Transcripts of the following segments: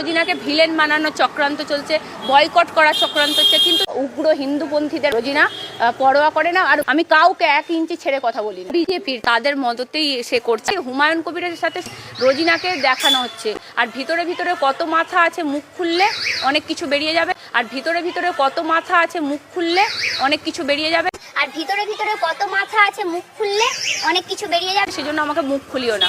রোজিনাকে villain বানানোর চক্রান্ত চলছে, বয়কট করার চক্রান্ত হচ্ছে কিন্তু উগ্র হিন্দুপন্থীদের রোজিনা পরোয়া করে না, আর আমি কাউকে এক ইঞ্চি ছেড়ে কথা বলি না। বিজেপির তাদের মদতেই সে করছে। হুমায়ুন কবিরের সাথে রোজিনাকে দেখানো হচ্ছে, আর ভিতরে ভিতরে কত মাথা আছে মুখ খুললে অনেক কিছু বেরিয়ে যাবে, আর ভিতরে ভিতরে কত মাথা আছে মুখ খুললে অনেক কিছু বেরিয়ে যাবে। আর ভিতরে ভিতরে কত মাথা আছে মুখ খুললে অনেক কিছু বেরিয়ে যাবে। সেজন্য আমাকে মুখ খুলিও না।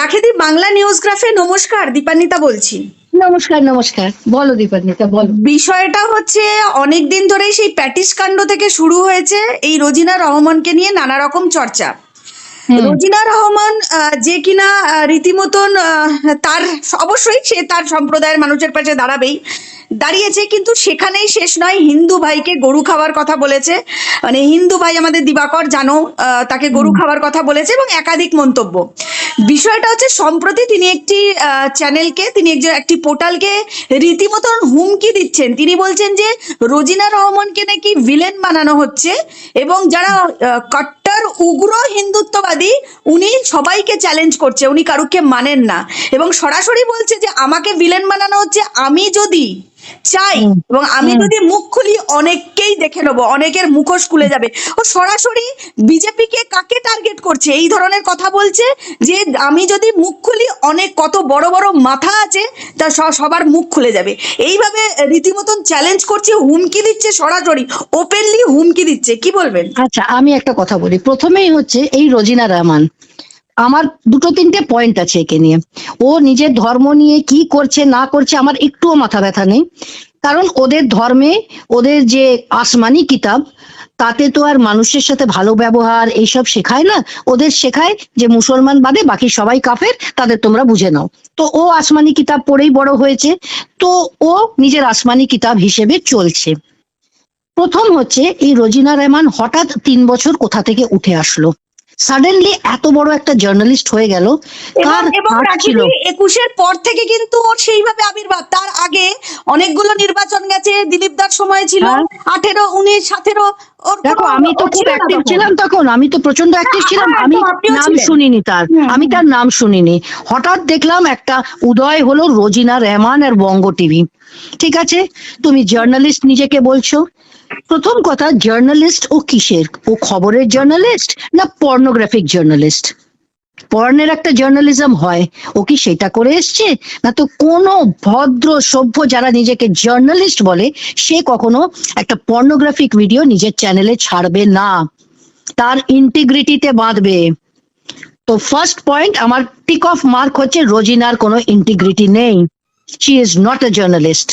রাখেদি বাংলা নিউজ গ্রাফে নমস্কার দীপান্বিতা বলছি। নমস্কার নমস্কার। বলো দীপান্বিতা বলো। বিষয়টা হচ্ছে অনেক দিন ধরেই সেই প্যাটিস কাণ্ড থেকে শুরু হয়েছে এই রোজিনা রহমানকে নিয়ে নানা রকম চর্চা রোজিনা রহমান আহ, যে কিনা রীতিমতন আহ, তার অবশ্যই সে তার সম্প্রদায়ের মানুষের পাশে দাঁড়াবেই। দাঁড়িয়েছে কিন্তু সেখানেই শেষ নয়। হিন্দু ভাইকে গরু খাওয়ার কথা বলেছে। মানে হিন্দু ভাই আমাদের দিবাকর জানো তাকে গরু খাওয়ার কথা বলেছে এবং একাধিক মন্তব্য। বিষয়টা হচ্ছে সম্প্রতি তিনি একটি চ্যানেলকে তিনি একজন একটি পোর্টালকে রীতিমতন হুমকি দিচ্ছেন। তিনি বলছেন যে রোজিনা রহমানকে নাকি ভিলেন বানানো হচ্ছে এবং যারা কট্টর উগ্র হিন্দুত্ববাদী উনি সবাইকে চ্যালেঞ্জ করছে উনি কারুকে মানেন না। এবং সরাসরি বলছে যে আমাকে ভিলেন বানানো হচ্ছে আমি যদি চাই এবং আমি যদি মুখ খুলি অনেককেই দেখে নেব অনেকের মুখোশ খুলে যাবে। ও সরাসরি বিজেপিকে কাকে টার্গেট করছে? এই ধরনের কথা বলছে যে আমি যদি মুখ খুলি অনেক কত বড় বড় মাথা আছে তা সবার মুখ খুলে যাবে। এইভাবে রীতিমতন চ্যালেঞ্জ করছে হুমকি দিচ্ছে সরাসরি ওপেনলি হুমকি দিচ্ছে। কি বলবেন? আচ্ছা আমি একটা কথা বলি। প্রথমেই হচ্ছে এই রোজিনা রহমান। আমার দুটো তিনটে পয়েন্ট আছে একে নিয়ে। ও নিজের ধর্ম নিয়ে কি করছে, না করছে, আমার একটুও মাথা ব্যথা নেই। কারণ ওদের ধর্মে, ওদের যে আসমানি কিতাব, তাতে তো আর মানুষের সাথে ভালো ব্যবহার এইসব শেখায় না। ওদের শেখায় যে মুসলমান বাদে বাকি সবাই কাফের, তাদের তোমরা বুঝে নাও। তো ও আসমানি কিতাব পড়েই বড় হয়েছে। তো ও নিজের আসমানি কিতাব হিসেবে চলছে। প্রথম হচ্ছে এই রোজিনা রহমান হঠাৎ তিন বছর কোথা থেকে উঠে আসলো? সাডেনলি এত বড় একটা জার্নালিস্ট হয়ে গেল। কার এবং একুশের পর থেকে কিন্তু ওর সেইভাবে আবির্ভাব। তার আগে অনেকগুলো নির্বাচন গেছে দিলীপ দার সময় ছিল হ্যাঁ। আঠেরো উনিশ সতেরো দেখো আমি তো খুব অ্যাক্টিভ ছিলাম তখন আমি তো প্রচণ্ড অ্যাক্টিভ ছিলাম হ্যাঁ, আমি নাম শুনিনি তার আমি তার নাম শুনিনি। হঠাৎ দেখলাম একটা উদয় হলো রোজিনা রহমান আর বঙ্গ টিভি। ঠিক আছে? তুমি জার্নালিস্ট নিজেকে বলছো প্রথম কথা জার্নালিস্ট ও কিসের? ও খবরের জার্নালিস্ট না পর্নোগ্রাফিক জার্নালিস্ট পর্নের একটা জার্নালিজম হয়। ও কি সেটা করে এসছে? না তো কোনো ভদ্র সভ্য যারা নিজেকে জার্নালিস্ট বলে, সে কখনো একটা পর্নোগ্রাফিক ভিডিও নিজের চ্যানেলে ছাড়বে না। তার ইন্টিগ্রিটিতে বাঁধবে। তো ফার্স্ট পয়েন্ট আমার টিক অফ মার্ক হচ্ছে, রোজিনার কোনো ইন্টিগ্রিটি নেই। She is not a journalist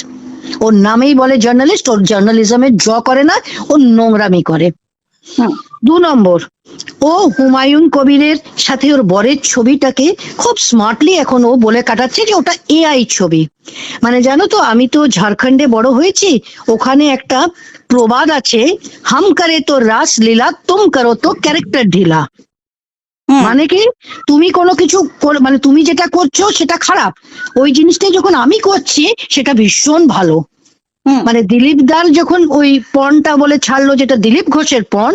ওর নামেই বলে জার্নালিস্ট ওর জার্নালিজমের জ করে না ও নোংরামি করে। দু নম্বর ও হুমায়ুন কবিরের সাথে ওর বরের ছবিটাকে খুব স্মার্টলি এখন ও বলে কাটাচ্ছে যে ওটা এআই ছবি। মানে জানো তো আমি তো ঝাড়খণ্ডে বড় হয়েছি ওখানে একটা প্রবাদ আছে হাম করে তো রাস লীলা তুম করো তো ক্যারেক্টার ঢিলা। মানে কি? তুমি কোনো কিছু মানে তুমি যেটা করছ সেটা খারাপ। ওই জিনিসটাই যখন আমি করছি, সেটা ভীষণ ভালো। মানে দিলীপ দার যখন ওই পণটা বলে ছাড়লো যেটা দিলীপ ঘোষের পণ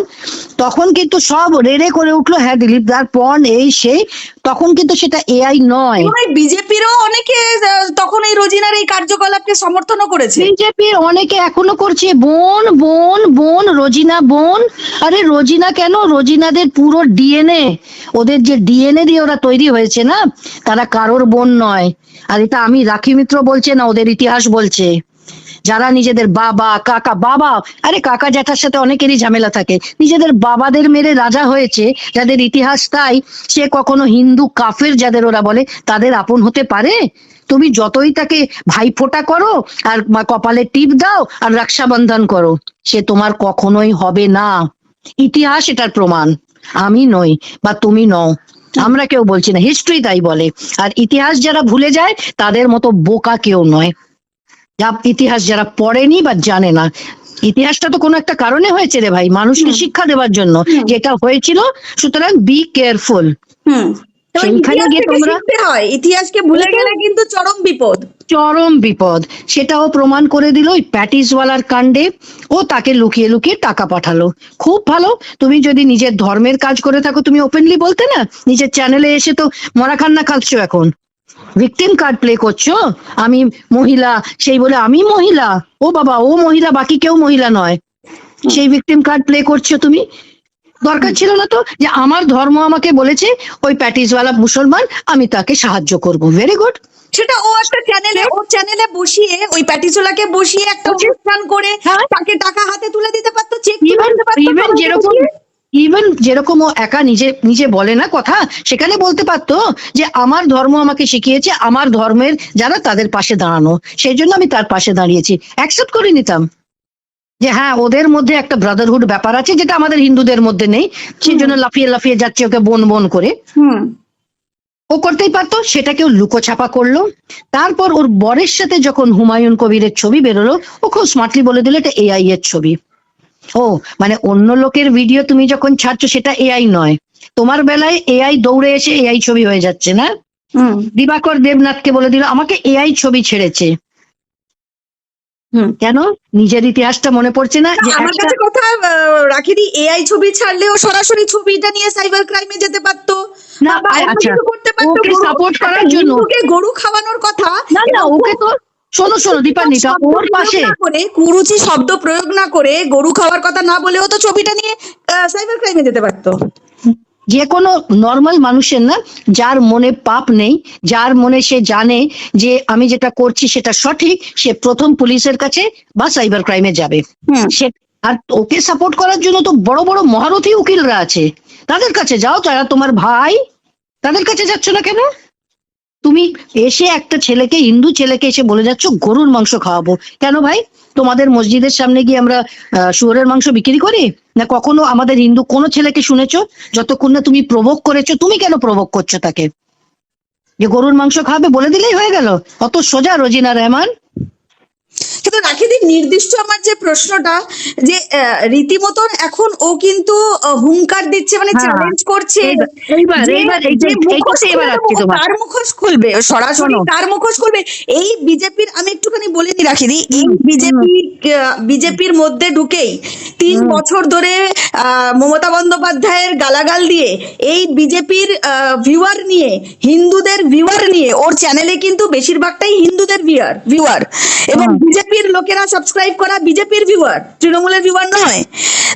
তখন কিন্তু সব রেড়ে করে উঠল হ্যাঁ দিলীপ দার পণ এই সেই তখন কিন্তু সেটা এআই নয়। বিজেপিরও অনেকে তখন এই রোজিনার এই কার্যকলাপকে সমর্থনও করেছে। বিজেপির অনেকে এখনও করছে বোন বোন বোন রোজিনা বোন আরে রোজিনা কেন? রোজিনাদের পুরো ডিএনএ ওদের যে ডিএনএ দিয়ে ওরা তৈরি হয়েছে না তারা কারোর বোন নয়। আর এটা আমি রাখি মিত্র বলছে না ওদের ইতিহাস বলছে। যারা নিজেদের বাবা, কাকা, বাবা, আরে কাকা জ্যাঠার সাথে অনেকেরই ঝামেলা থাকে। নিজেদের বাবাদের মেরে রাজা হয়েছে, যাদের ইতিহাস তাই, সে কখনো হিন্দু, কাফের যাদের ওরা বলে, তাদের আপন হতে পারে? তুমি যতই তাকে ভাইফোঁটা করো, আর কপালে টিপ দাও, আর রক্ষাবন্ধন করো, সে তোমার কখনোই হবে না। ইতিহাস এটার প্রমাণ। আমি নই, বা তুমি নও। আমরা কেউ বলছি না হিস্ট্রি তাই বলে। আর ইতিহাস যারা ভুলে যায়, তাদের মতো বোকা কেউ নয়। যা ইতিহাস যারা পড়েনি বা জানে না ইতিহাসটা তো কোনো একটা কারণে হয়েছে রে ভাই মানুষকে শিক্ষা দেওয়ার জন্য যেটা হয়েছিল সুতরাং বি কেয়ারফুল সেইখানে গিয়ে তোমরা- হয় ইতিহাসকে ভুলে গেলে কিন্তু চরম বিপদ। চরম বিপদ। সেটাও প্রমাণ করে দিল ওই প্যাটিসওয়ালার কাণ্ডে ও তাকে লুকিয়ে লুকিয়ে টাকা পাঠালো। খুব ভালো তুমি যদি নিজের ধর্মের কাজ করে থাকো তুমি ওপেনলি বলতে না নিজের চ্যানেলে এসে তো মরা খান্না খাচ্ছ এখন। ভিকটিম কার্ড প্লে করছ? আমি মহিলা সেই বলে আমি মহিলা? ও বাবা ও মহিলা বাকি কেউ মহিলা নয়। সেই ভিকটিম কার্ড প্লে করছ তুমি? দরকার ছিল না তো? যে আমার ধর্ম আমাকে বলেছে ওই প্যাটিসওয়ালা মুসলমান আমি তাকে সাহায্য করব। ভেরি গুড সেটা ও একটা চ্যানেলে ওর চ্যানেলে বসিয়ে ওই প্যাটিসোলাকে বসিয়ে একটা অনুষ্ঠান করে হ্যাঁ। তাকে টাকা হাতে তুলে দিতে পারতো চেক দিতে পারতো যেরকম। ইভেন যেরকম ও একা নিজে নিজে বলে না কথা সেখানে বলতে পারতো যে আমার ধর্ম আমাকে শিখিয়েছে আমার ধর্মের যারা তাদের পাশে দাঁড়ানো। সেই জন্য আমি তার পাশে দাঁড়িয়েছি। অ্যাকসেপ্ট করে নিতাম যে হ্যাঁ ওদের মধ্যে একটা ব্রাদারহুড ব্যাপার আছে যেটা আমাদের হিন্দুদের মধ্যে নেই। সেই জন্য লাফিয়ে লাফিয়ে যাচ্ছে ওকে বোন বোন করে। হুম। ও করতেই পারতো সেটাকেও লুকোছাপা করল। তারপর ওর বরের সাথে যখন হুমায়ুন কবিরের ছবি বেরোলো ও খুব স্মার্টলি বলে দিল এটা এআই এর ছবি। ও মানে অন্য লোকের ভিডিও তুমি যখন ছাড়ছো সেটা এআই নয়। তোমার বেলায় এআই দৌড়ে এসে এআই ছবি হয়ে যাচ্ছে না? হুম। দিবাকর দেবনাথকে বলে দিল আমাকে এআই ছবি ছেড়েছে। কেন? নিজের ইতিহাসটা মনে পড়ছে না আমার কাছে কথা রাখি দি এআই ছবি ছাড়লেও সরাসরি ছবিটা নিয়ে সাইবার ক্রাইমে যেতে পারতো। না, আচ্ছা, করতে পারতো ওকে গরু- করার জন্য। হিন্দুকে গরু খাওয়ানোর কথা। না না ওকে তো শোনো শোনো দীপান্বিতা ওর পাশে করে কুরুচি শব্দ প্রয়োগ না করে গরু খাওয়ার কথা না বলেও তো ছবিটা নিয়ে সাইবার ক্রাইমে যেতে পারতো। যে কোনো নর্মাল মানুষের না যার মনে পাপ নেই যার মনে সে জানে যে আমি যেটা করছি সেটা সঠিক সে প্রথম পুলিশের কাছে বা সাইবার ক্রাইমে যাবে। সে আর ওকে সাপোর্ট করার জন্য তো বড় বড় মহারথী উকিলরা আছে। তাদের কাছে যাও যারা তোমার ভাই। তাদের কাছে যাচ্ছ না কেন? তুমি এসে একটা ছেলেকে, হিন্দু ছেলেকে এসে বলে যাচ্ছ, গরুর মাংস খাওয়াবো। কেন ভাই? তোমাদের মসজিদের সামনে গিয়ে আমরা শুয়োরের মাংস বিক্রি করি? না কখনো আমাদের হিন্দু কোনো ছেলেকে শুনেছো, যতক্ষণ না তুমি প্রভোগ করেছ, তুমি কেন প্রভোগ করছ তাকে? যে গরুর মাংস খাবে বলে দিলেই হয়ে গেল। অত সোজা রোজিনা রহমান। কিন্তু রাখিদি নির্দিষ্ট আমার যে প্রশ্নটা যে রীতিমতন এখন ও কিন্তু হুঙ্কার দিচ্ছে মানে। চ্যালেঞ্জ করছে এইটাই- মুখোশ খুলবে সরাসরি। কার মুখোশ খুলবে এই বিজেপির আমি একটুখানি বলে দিই রাখিদি এই বিজেপি বিজেপির মধ্যে ঢুকেই তিন বছর ধরে আহ, মমতা বন্দ্যোপাধ্যায়ের গালাগাল দিয়ে এই বিজেপির ভিউয়ার নিয়ে হিন্দুদের ভিউয়ার নিয়ে ওর চ্যানেলে কিন্তু বেশিরভাগটাই হিন্দুদের ভিউয়ার ভিউয়ার এবং বিজেপির লোকেরা সাবস্ক্রাইব করা বিজেপির ভিউয়ার তৃণমূলের ভিউয়ার নয়।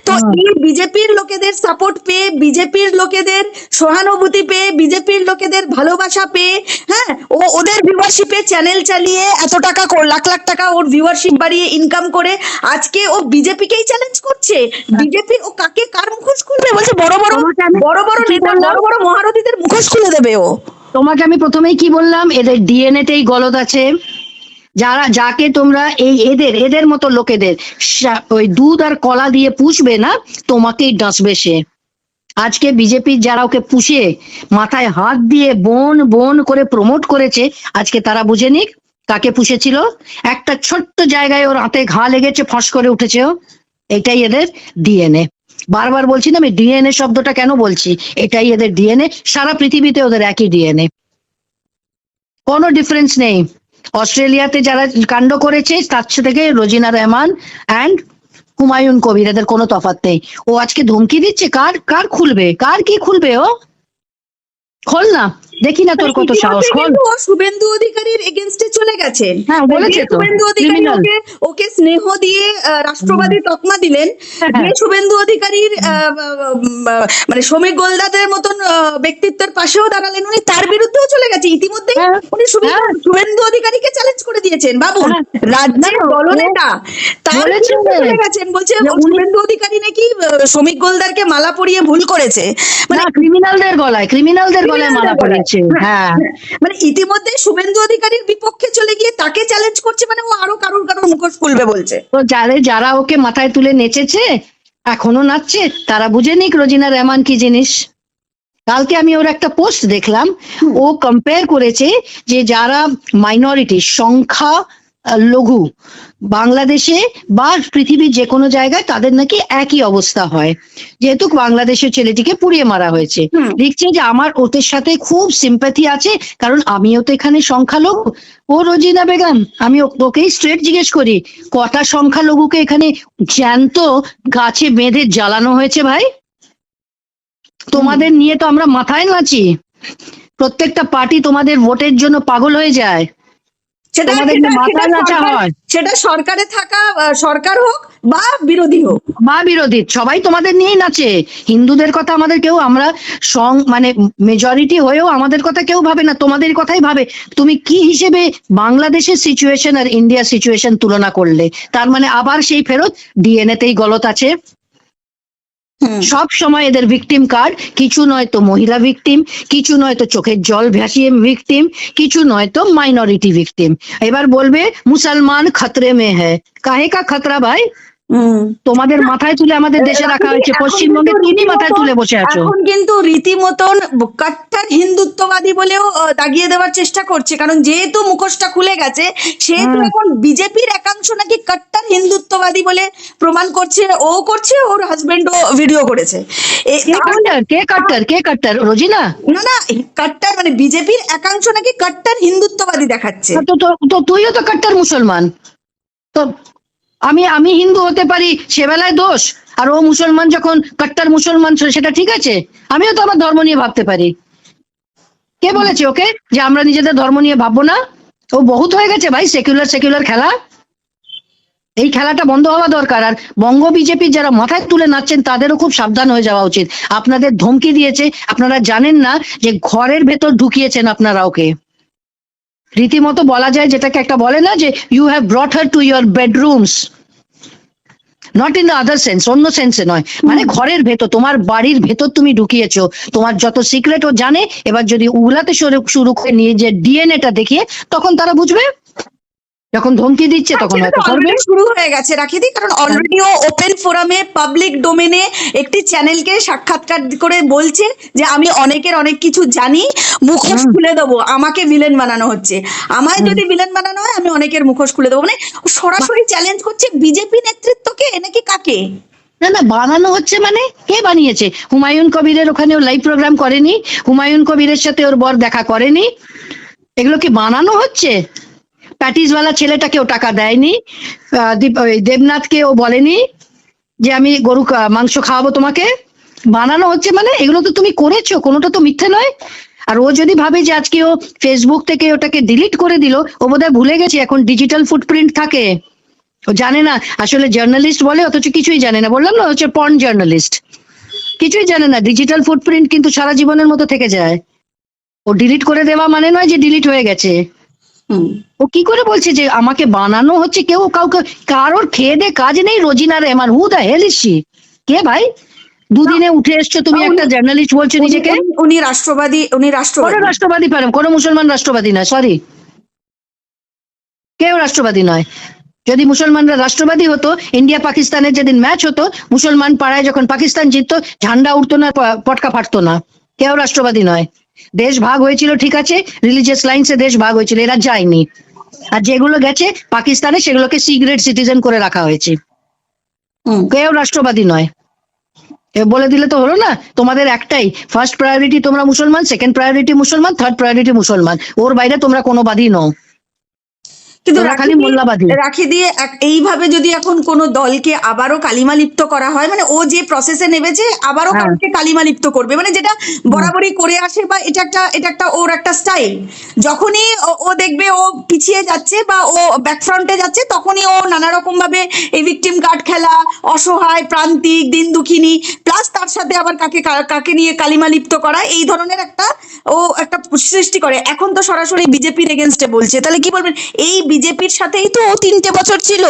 তো এই বিজেপির লোকেদের সাপোর্ট পেয়ে বিজেপির লোকেদের সহানুভূতি পেয়ে বিজেপির লোকেদের ভালোবাসা পেয়ে হ্যাঁ ও ওদের ভিউয়ারশিপে চ্যানেল চালিয়ে এত টাকা লাখ লাখ টাকা ওর ভিউয়ারশিপ বাড়িয়ে ইনকাম করে আজকে ও বিজেপিকেই চ্যালেঞ্জ করছে। বিজেপি ও কাকে কার মুখোশ খুলবে? বলছে বড় বড় বড় বড় নেতা বড় বড় মহারথীদের মুখোশ খুলে দেবে ও। তোমাকে আমি প্রথমেই কি বললাম? এদের ডিএনএ তেই গলদ আছে। যারা, যাকে তোমরা এই এদের এদের মতো লোকেদের ওই দুধ আর কলা দিয়ে পুষবে না, তোমাকেই ডাসবে সে। আজকে বিজেপির যারা ওকে পুষে, মাথায় হাত দিয়ে বোন বোন করে প্রমোট করেছে, আজকে তারা বুঝে নিক কাকে পুষেছিল। একটা ছোট্ট জায়গায় ওর হাতে ঘা লেগেছে, ফস করে উঠেছে এটাই এদের ডিএনএ। বারবার বলছি না, আমি ডিএনএ শব্দটা কেন বলছি? এটাই এদের ডিএনএ। সারা পৃথিবীতে ওদের একই ডিএনএ। কোনো ডিফারেন্স নেই। অস্ট্রেলিয়াতে যারা কাণ্ড করেছে, তার থেকে রোজিনা রহমান অ্যান্ড হুমায়ুন কবির, এদের কোনো তফাৎ নেই। ও আজকে ধমকি দিচ্ছে? কার কার খুলবে? কার কি খুলবে ও? খোল না দেখি না তোর কত সাহস খোল। শুভেন্দু অধিকারীর এগেনস্টে চলে গেছেন হ্যাঁ, বলেছে তো, শুভেন্দু অধিকারী ওকে ওকে স্নেহ দিয়ে রাষ্ট্রবাদী তকমা দিলেন। হ্যাঁ, যে শুভেন্দু অধিকারীর মানে শ্রমিক গোলদাদের মতন ব্যক্তিত্বের পাশেও দাঁড়ালেন উনি তার বিরুদ্ধেও চলে গেছে। ইতিমধ্যে হ্যাঁ, উনি শুভেন্দু হ্যাঁ। অধিকারীকে চ্যালেঞ্জ করে দিয়েছেন। বাবু হ্যাঁ। রাজ্যের দলনেতা তার চলে গেছেন বলছে শুভেন্দু অধিকারী নাকি শ্রমিক গোলদারকে মালা পরিয়ে ভুল করেছে। মানে ক্রিমিনালদের গলায় ক্রিমিনালদের গলায় criminalদের পড়েছে হ্যাঁ মানে ইতিমধ্যে শুভেন্দু অধিকারীর বিপক্ষে চলে গিয়ে তাকে চ্যালেঞ্জ করছে মানে ও আরও কারোর কারোর মুখোশ খুলবে বলছে। তো যারা যারা ওকে মাথায় তুলে নেচেছে এখনও নাচছে তারা বুঝে নিক রোজিনা রহমান কি জিনিস। কালকে আমি ওর একটা পোস্ট দেখলাম ও কম্পেয়ার করেছে যে যারা মাইনরিটি সংখ্যা লঘু বাংলাদেশে বা পৃথিবীর যে কোনো জায়গায় তাদের নাকি একই অবস্থা হয়। যেহেতু বাংলাদেশের ছেলেটিকে পুড়িয়ে মারা হয়েছে। লিখছে যে আমার ওদের সাথে খুব সিম্প্যাথি আছে কারণ আমিও তো এখানে সংখ্যালঘু। ও রোজিনা বেগম আমি ওকেই স্ট্রেট জিজ্ঞেস করি কটা সংখ্যালঘুকে এখানে জ্যান্ত গাছে বেঁধে জ্বালানো হয়েছে ভাই? তোমাদের নিয়ে তো আমরা মাথায় নাচি। প্রত্যেকটা পার্টি তোমাদের ভোটের জন্য পাগল হয়ে যায়। সেটা সরকার- থাকা সরকার হোক বা বিরোধী হোক। বা বিরোধী সবাই তোমাদের নিয়েই নাচে। হিন্দুদের কথা আমাদের কেউ আমরা সং মানে মেজরিটি হয়েও আমাদের কথা কেউ ভাবে না তোমাদের কথাই ভাবে। তুমি কি হিসেবে বাংলাদেশের সিচুয়েশন আর ইন্ডিয়ার সিচুয়েশন তুলনা করলে? তার মানে আবার সেই ফেরত ডিএনএ তেই গলত আছে। সব সময় এদের ভিকটিম কার্ড কিছু নয় তো মহিলা ভিকটিম কিছু নয় তো চোখের জল ভাসিয়ে ভিকটিম কিছু নয় তো মাইনরিটি ভিকটিম এবার বলবে, মুসলমান খতরে মে হ্যাঁ কাহে কা খতরা ভাই। তোমাদের মাথায় তুলে আমাদের দেশে রাখা হয়েছে। পশ্চিমবঙ্গে তুমি মাথায় তুলে বসে আছো। এখন কিন্তু রীতিমতন কাট্টার হিন্দুত্ববাদী বলেও দাগিয়ে দেওয়ার চেষ্টা করছে। কারণ যেহেতু মুখোশটা খুলে গেছে সেহেতু এখন বিজেপির একাংশ নাকি কাট্টার হিন্দুত্ববাদী বলে প্রমাণ করছে। ও করছে ওর হাজবেন্ডও ভিডিও করেছে। কে কাট্টার কে কাট্টার রোজিনা? না না কাট্টার মানে বিজেপির একাংশ নাকি কাট্টার হিন্দুত্ববাদী দেখাচ্ছে। তো তুইও তো কাট্টার মুসলমান। তো আমি আমি হিন্দু হতে পারি সে বেলায় দোষ। আর ও মুসলমান যখন কট্টার মুসলমান সে- সেটা ঠিক আছে। আমিও তো আমার ধর্ম নিয়ে ভাবতে পারি। কে বলেছে ওকে? যে আমরা নিজেদের ধর্ম নিয়ে ভাববো না? ও বহুত হয়ে গেছে ভাই সেকুলার সেকুলার খেলা। এই খেলাটা বন্ধ হওয়া দরকার। আর বঙ্গ বিজেপির যারা মাথায় তুলে নাচছেন, তাদেরও খুব সাবধান হয়ে যাওয়া উচিত। আপনাদের ধমকি দিয়েছে, আপনারা জানেন না যে ঘরের ভেতর ঢুকিয়েছেন আপনারা ওকে। রীতিমতো বলা যায় যেটাকে একটা বলে না যে you have brought her to your bedrooms not in the other sense অন্য সেন্সে নয়। মানে ঘরের ভেতর তোমার বাড়ির ভেতর তুমি ঢুকিয়েছো। তোমার যত সিক্রেট ও জানে এবার যদি উগলাতে শুরু শুরু করে নিয়ে যে ডিএনএটা দেখিয়ে তখন তারা বুঝবে যখন ধমকি দিচ্ছে তখন সেটা হয়তো করবে। শুরু হয়ে গেছে রাখিদি কারণ অলরেডি ও ওপেন ফোরামে পাবলিক ডোমেনে একটি চ্যানেলকে সাক্ষাৎকার করে বলছে যে আমি অনেকের অনেক কিছু জানি মুখোশ খুলে দেবো আমাকে ভিলেন বানানো হচ্ছে। আমায় যদি ভিলেন বানানো হয় আমি অনেকের মুখোশ খুলে দেবো। মানে সরাসরি চ্যালেঞ্জ করছে বিজেপি নেতৃত্বকে নাকি কাকে? না না বানানো হচ্ছে মানে কে বানিয়েছে? হুমায়ুন কবিরের ওখানে ও লাইভ প্রোগ্রাম করেনি হুমায়ুন কবিরের সাথে ওর বর দেখা করেনি। এগুলো কি বানানো হচ্ছে? প্যাটিসওয়ালা ছেলেটাকে ও টাকা দেয়নি। দেবনাথকে ও বলেনি যে আমি গরু মাংস খাওয়াবো তোমাকে। বানানো হচ্ছে মানে এগুলো তো তুমি করেছ, কোনোটা তো মিথ্যে নয়। আর ও যদি ভাবে যে আজকে ও ফেসবুক থেকে ওটাকে ডিলিট করে দিল, ও বোধহয় ভুলে গেছে, এখন ডিজিটাল ফুটপ্রিন্ট থাকে। ও জানে না, আসলে জার্নালিস্ট বলে, অথচ কিছুই জানে না। বললাম না হচ্ছে পর্ন জার্নালিস্ট কিছুই জানে না ডিজিটাল ফুটপ্রিন্ট কিন্তু সারা জীবনের মতো থেকে যায়। ও ডিলিট করে দেওয়া মানে নয় যে ডিলিট হয়ে গেছে। ও কি করে বলছে যে আমাকে বানানো হচ্ছে? কেউ কাউকে কারোর খেয়ে দে কাজ নেই Rozina Rehman who the hell she কে ভাই? দুদিনে উঠে এসছো তুমি একটা জার্নালিস্ট বলছো নিজেকে? উনি- রাষ্ট্রবাদী উনি রাষ্ট্রবাদী। রাষ্ট্রবাদী পারেন কোনো মুসলমান রাষ্ট্রবাদী নয় সরি কেউ রাষ্ট্রবাদী নয়। যদি মুসলমানরা রাষ্ট্রবাদী হতো ইন্ডিয়া পাকিস্তানের যেদিন ম্যাচ হতো মুসলমান পাড়ায় যখন পাকিস্তান জিততো ঝান্ডা উঠতো না পটকা ফাটতো না। কেউ রাষ্ট্রবাদী নয়। দেশ ভাগ হয়েছিল ঠিক আছে? রিলিজিয়াস লাইন্সে দেশ ভাগ হয়েছিল এরা যায়নি। আর যেগুলো গেছে পাকিস্তানে সেগুলোকে সিগ্রেট সিটিজেন করে রাখা হয়েছে। কেউ রাষ্ট্রবাদী নয়। বলে দিলে তো হলো না তোমাদের একটাই ফার্স্ট প্রায়োরিটি তোমরা মুসলমান সেকেন্ড প্রায়োরিটি মুসলমান থার্ড প্রায়োরিটি মুসলমান। ওর বাইরে তোমরা কোনো বাদী নও। কিন্তু তোরা খালি রাখি দিয়ে- মোল্লাবাদী। রাখি দিয়ে এইভাবে যদি এখন কোনো দলকে আবারও কালিমা লিপ্ত করা হয় মানে ও যে প্রসেসে নেমেছে আবারও হ্যাঁ। কাউকে কালিমা লিপ্ত করবে মানে যেটা বরাবরই করে আসে বা এটা একটা এটা একটা ওর একটা স্টাইল যখনই ও- ও দেখবে ও পিছিয়ে যাচ্ছে বা ও ব্যাকফ্রন্টে যাচ্ছে তখনই ও নানা রকম ভাবে এই ভিকটিম কার্ড খেলা অসহায় প্রান্তিক দিন দুঃখিনী প্লাস তার সাথে আবার কাকে কাকে নিয়ে কালিমা লিপ্ত করা এই ধরনের একটা ও একটা সৃষ্টি করে। এখন তো সরাসরি বিজেপির এগেনস্টে বলছে। তাহলে কি বলবেন? এই বিজেপির সাথেই তো ও তিনটে বছর ছিল।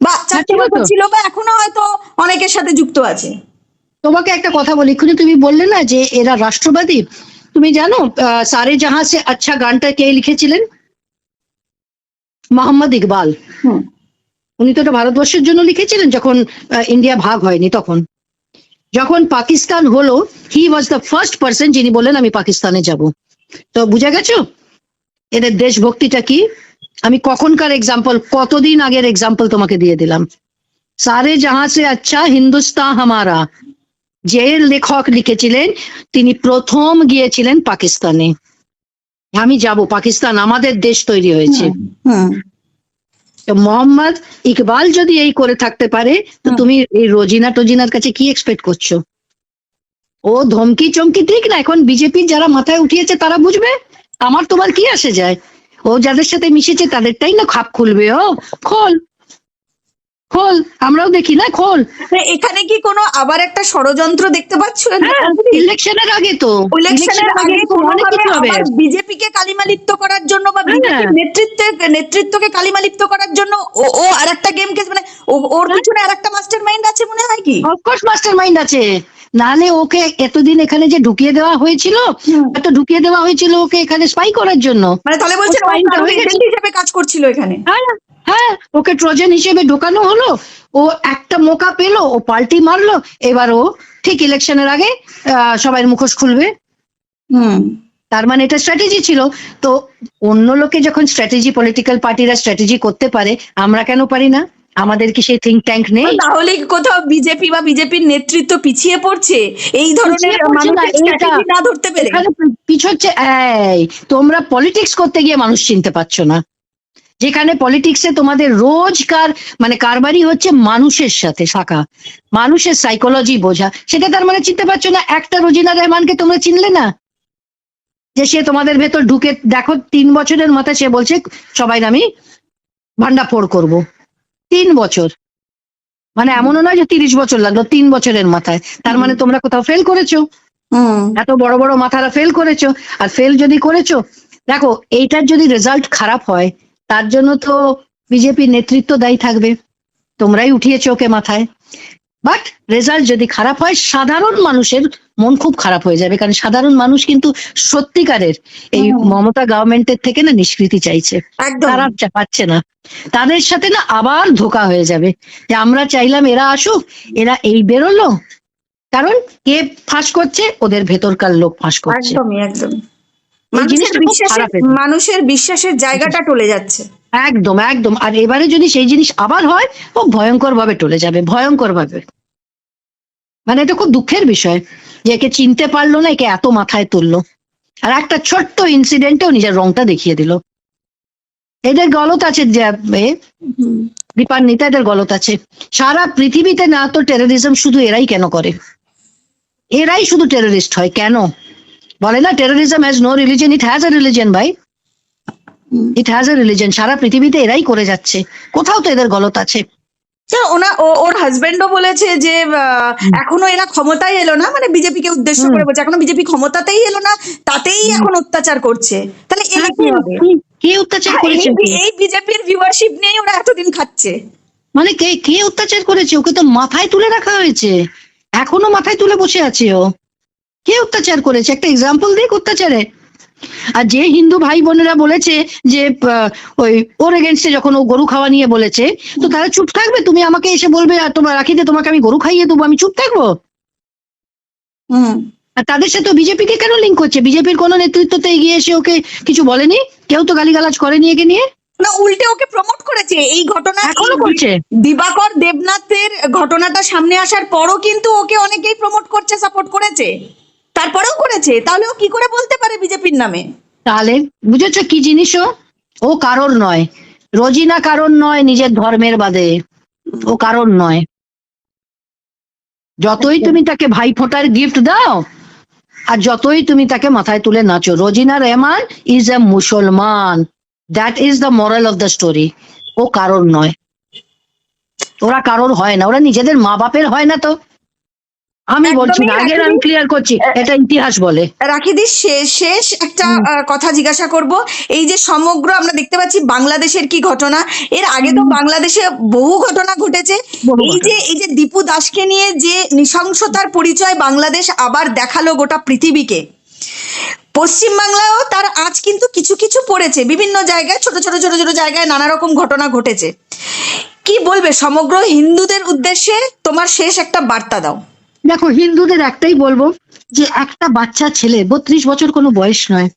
বা চারটে বছর ছিল বা এখনও হয়তো অনেকের সাথে যুক্ত আছে। তোমাকে একটা কথা বলি। এক্ষুনি তুমি বললে না যে এরা রাষ্ট্রবাদী? তুমি জানো সারে জাহাঁ সে আচ্ছা গানটা কে লিখেছিলেন? মোহাম্মদ ইকবাল। উনি তো এটা ভারতবর্ষের জন্য লিখেছিলেন যখন ইন্ডিয়া ভাগ হয়নি তখন। যখন পাকিস্তান হলো he was the first person যিনি বললেন, আমি পাকিস্তানে যাব। তো বুঝে গেছো? এদের দেশভক্তিটা কি? আমি কখনকার এক্সাম্পল কতদিন আগের এক্সাম্পল তোমাকে দিয়ে দিলাম। সারে জাহাঁ সে আচ্ছা হিন্দুস্তান হামারা। যে লেখক লিখেছিলেন, তিনি প্রথম গিয়েছিলেন পাকিস্তানে। আমি যাব, পাকিস্তান আমাদের দেশ তৈরি হয়েছে। মোহাম্মদ ইকবাল যদি এই করে থাকতে পারে তো তুমি এই রোজিনা টোজিনার কাছে কি এক্সপেক্ট করছ? ও ধমকি চমকি ঠিক না এখন বিজেপি যারা মাথায় উঠিয়েছে তারা বুঝবে আমার তোমার কি আসে যায়? ও যাদের সাথে মিশেছে তাদেরটাই না খাপ খুলবে ও খোল। খোল আমরাও দেখি না খোল। এখানে কি কোনো আবার একটা ষড়যন্ত্র দেখতে পাচ্ছ? হ্যাঁ ইলেকশনের আগে তো। ইলেকশনের আগে আবার বিজেপিকে কালিমালিপ্ত করার জন্য বা হ্যাঁ। বিজেপির নেতৃত্বের নেতৃত্বকে কালিমালিপ্ত করার জন্য ও ও আরেকটা গেম খেলছে মানে ও- ওর হ্যাঁ। পিছনে আরেকটা মাস্টার মাইন্ড আছে মনে হয় কি? অফকোর্স মাস্টার মাইন্ড আছে। নাহলে ওকে এতদিন এখানে যে ঢুকিয়ে দেওয়া হয়েছিল হুম। তো ঢুকিয়ে দেওয়া হয়েছিল ওকে এখানে স্পাই করার জন্য। মানে তাহলে বলছে কাজ করছিল এখানে। হ্যাঁ হ্যাঁ ওকে ট্রোজান হিসেবে ঢোকানো হলো। ও একটা মোকা পেল ও পাল্টি মারলো এবার ও ঠিক ইলেকশনের আগে সবাই মুখোশ খুলবে। হুম। তার মানে এটা স্ট্র্যাটেজি ছিল। তো অন্য লোকে যখন স্ট্র্যাটেজি পলিটিক্যাল পার্টিরা স্ট্র্যাটেজি করতে পারে আমরা কেন পারি না? আমাদের কি সেই থিঙ্ক ট্যাঙ্ক নেই? তাহলে কোথাও বিজেপি বা বিজেপির নেতৃত্ব পিছিয়ে পড়ছে? এই ধরনের না, ধরতে পেরে। এখানে পি- এই তোমরা পলিটিক্স করতে গিয়ে মানুষ চিনতে পারছ না। যেখানে পলিটিক্সে তোমাদের রোজকার মানে কারবারই হচ্ছে মানুষের সাথে শাখা মানুষের সাইকোলজি বোঝা। সেটা তার মানে চিনতে পারছ না একটা রোজিনা রহমানকে তোমরা চিনলে না? যে সে তোমাদের ভেতর ঢুকে দেখো তিন বছরের মাথায় সে বলছে সবাই আমি ভান্ডাফোড় করব। তিন বছর। মানে এমনও নয় যে তিরিশ বছর লাগল তিন বছরের মাথায়। তার মানে তোমরা কোথাও ফেল করেছ। হুম। এত বড় বড় মাথারা ফেল করেছ। আর ফেল যদি করেছ দেখো এইটার যদি রেজাল্ট খারাপ হয় তার জন্য তো বিজেপির নেতৃত্ব দায়ী থাকবে। তোমরাই উঠিয়েছো ওকে মাথায়। বাট রেজাল্ট যদি খারাপ হয় সাধারণ মানুষের মন খুব খারাপ হয়ে যাবে। কারণ সাধারণ মানুষ কিন্তু সত্যিকারের এই। মমতা গভর্নমেন্টের থেকে না নিষ্কৃতি চাইছে। একদম। তারা চা- পাচ্ছে না। তাদের সাথে না আবার ধোকা হয়ে যাবে। যে আমরা চাইলাম এরা আসুক এরা এই বেরোলো। কারণ কে ফাঁস করছে? ওদের ভেতরকার লোক ফাঁস করছে। একদমই এই মানুষের বিশ্বাসের জায়গাটা টলে যাচ্ছে। একদম একদম। আর এবারে যদি সেই জিনিস আবার হয় ও ভয়ঙ্কর ভাবে টলে যাবে ভয়ঙ্কর ভাবে মানে এটা খুব দুঃখের বিষয় যে একে চিনতে পারল না একে এত মাথায় তুললো। আর একটা ছোট্ট ইনসিডেন্টেও নিজের রংটা দেখিয়ে দিল। এদের গলত আছে যে দীপান্বিতা এদের গলত আছে। সারা পৃথিবীতে না তো টেরোরিজম শুধু এরাই কেন করে? এরাই শুধু টেররিস্ট হয় কেন? বলে না terrorism has no religion it has a religion ভাই। ইট হ্যাজ এ রিলিজন সারা পৃথিবীতে এরাই করে যাচ্ছে। কোথাও তো এদের গলত আছে। ওনা ও- ওর হাজবেন্ডও বলেছে যে এখনও এরা ক্ষমতায় এলো না মানে বিজেপি কে উদ্দেশ্য করে বলছে এখনও বিজেপি ক্ষমতাতেই এলো না তাতেই এখন অত্যাচার করছে। তাহলে কি হবে? কি- কে অত্যাচার হ্যাঁ, করেছে? এই- এই বিজেপির ভিউয়ারশিপ নিয়েই ওরা এতদিন খাচ্ছে। মানে কে কে অত্যাচার করেছে? ওকে তো মাথায় তুলে রাখা হয়েছে। এখনও মাথায় তুলে বসে আছে ও। কে অত্যাচার করেছে? একটা এক্সাম্পল দিক অত্যাচারে। আর যে হিন্দু ভাই বোনেরা বলেছে যে ওই ওর এগেনস্টে যখন ও গরু খাওয়া নিয়ে বলেছে তো তারা চুপ থাকবে? তুমি আমাকে এসে বলবে আর তোমার রাখিতে তোমাকে আমি গরু খাইয়ে দেবো আমি চুপ থাকব? হুম। আর তাদের সাথে বিজেপি কে কেন লিঙ্ক করছে? বিজেপির কোনো নেতৃত্বতে এগিয়ে এসে ওকে কিছু বলেনি? কেউ তো গালিগালাজ করেনি একে নিয়ে? না উল্টে ওকে প্রমোট করেছে। এই ঘটনা এখনও করছে? দিবাকর দেবনাথের ঘটনাটা সামনে আসার পরও কিন্তু ওকে অনেকেই প্রমোট করছে সাপোর্ট করেছে। তারপরেও করেছে, তাহলে ও কি করে বলতে পারে বিজেপির নামে? তাহলে বুঝেছ কি জিনিস ও? কারোর নয়। রোজিনা কারণ নয়, নিজের ধর্মের বাদে। ও কারণ নয়। যতই তুমি তাকে ভাই ফোটার গিফট দাও, আর যতই তুমি তাকে মাথায় তুলে নাচো, রোজিনা রহমান ইজ এ মুসলমান। That is the moral of the story ও কারোর নয়। ওরা কারোর হয় না, ওরা নিজেদের মা বাপের হয় না তো। আমি বলছি না আগের আমি ক্লিয়ার করছি এটা ইতিহাস বলে। রাখিদি শেষ শেষ একটা কথা জিজ্ঞাসা করব। এই যে সমগ্র আমরা দেখতে পাচ্ছি বাংলাদেশের কি ঘটনা এর আগে তো বাংলাদেশে বহু ঘটনা ঘটেছে। এই যে এই যে দীপু দাসকে নিয়ে যে নৃশংসতার পরিচয় বাংলাদেশ আবার দেখাল গোটা পৃথিবীকে। পশ্চিমবাংলায়ও তার আজ কিন্তু কিছু কিছু পড়েছে বিভিন্ন জায়গায় ছোট ছোট ছোট ছোট জায়গায় নানা রকম ঘটনা ঘটেছে। কি বলবে সমগ্র হিন্দুদের উদ্দেশ্যে? তোমার শেষ একটা বার্তা দাও। দেখো, হিন্দুদের একটাই বলব যে একটা বাচ্চা ছেলে বত্রিশ বছর কোনো বয়স নয়।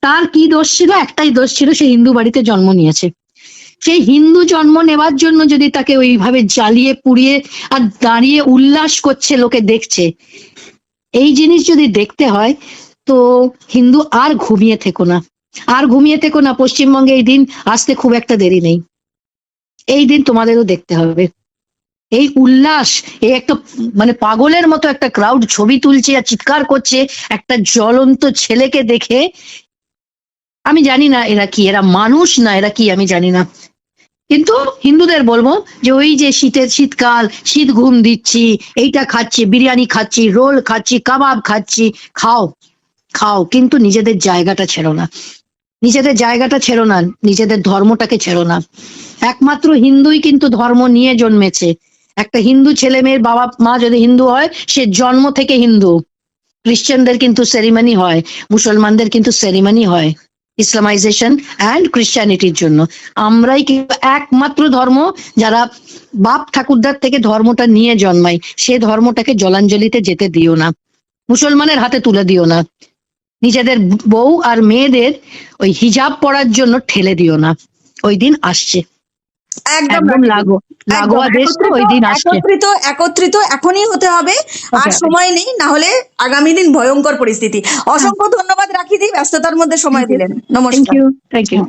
তার কি দোষ ছিল? একটাই দোষ ছিল, সে হিন্দু বাড়িতে জন্ম নিয়েছে। সেই হিন্দু জন্ম নেওয়ার জন্য যদি তাকে ওইভাবে জ্বালিয়ে, পুড়িয়ে আর দাঁড়িয়ে উল্লাস করছে, লোকে দেখছে, এই জিনিস যদি দেখতে হয়, তো হিন্দু আর ঘুমিয়ে থেকো না। আর ঘুমিয়ে থেকো না, পশ্চিমবঙ্গে এই দিন আসতে খুব একটা দেরি নেই। এই দিন তোমাদেরও দেখতে হবে। এই উল্লাস, এই একটা মানে পাগলের মতো একটা ক্রাউড ছবি তুলছে আর চিৎকার করছে একটা জ্বলন্ত ছেলেকে দেখে। আমি জানি না এরা কি, এরা মানুষ না এরা কি, আমি জানি না। কিন্তু হিন্দুদের বলব যে ওই যে শীতের শীতকাল, শীত ঘুম দিচ্ছি, এইটা খাচ্ছি, বিরিয়ানি খাচ্ছি, রোল খাচ্ছি, কাবাব খাচ্ছি, খাও খাও, কিন্তু নিজেদের জায়গাটা ছেড়ো না। নিজেদের জায়গাটা ছেড়ো না, নিজেদের ধর্মটাকে ছেড়ো না। একমাত্র হিন্দুই কিন্তু ধর্ম নিয়ে জন্মেছে। একটা হিন্দু ছেলে মেয়ের বাবা মা যদি হিন্দু হয়, সে জন্ম থেকে হিন্দু। খ্রিস্টানদের কিন্তু সেরিমানি হয়, মুসলমানদের কিন্তু সেরিমানি হয় ইসলামাইজেশন অ্যান্ড ক্রিশ্চিয়ানিটির জন্য। আমরাই কিন্তু একমাত্র ধর্ম যারা বাপ ঠাকুরদার থেকে ধর্মটা নিয়ে জন্মাই সে ধর্মটাকে জলাঞ্জলিতে যেতে দিও না, মুসলমানের হাতে তুলে দিও না, নিজেদের বউ আর মেয়েদের ওই হিজাব পড়ার জন্য ঠেলে দিও না। ওই দিন আসছে। একদম লাগো লাগোয়া দেশ তো ওই দিন আসছে। একত্রিত একত্রিত এখনই হতে হবে। আর সময় নেই না হলে আগামী দিন ভয়ঙ্কর পরিস্থিতি। অসংখ্য ধন্যবাদ রাখি দিই ব্যস্ততার মধ্যে সময় দিলেন। থ্যাংক নমস্কার ইউ থ্যাংক ইউ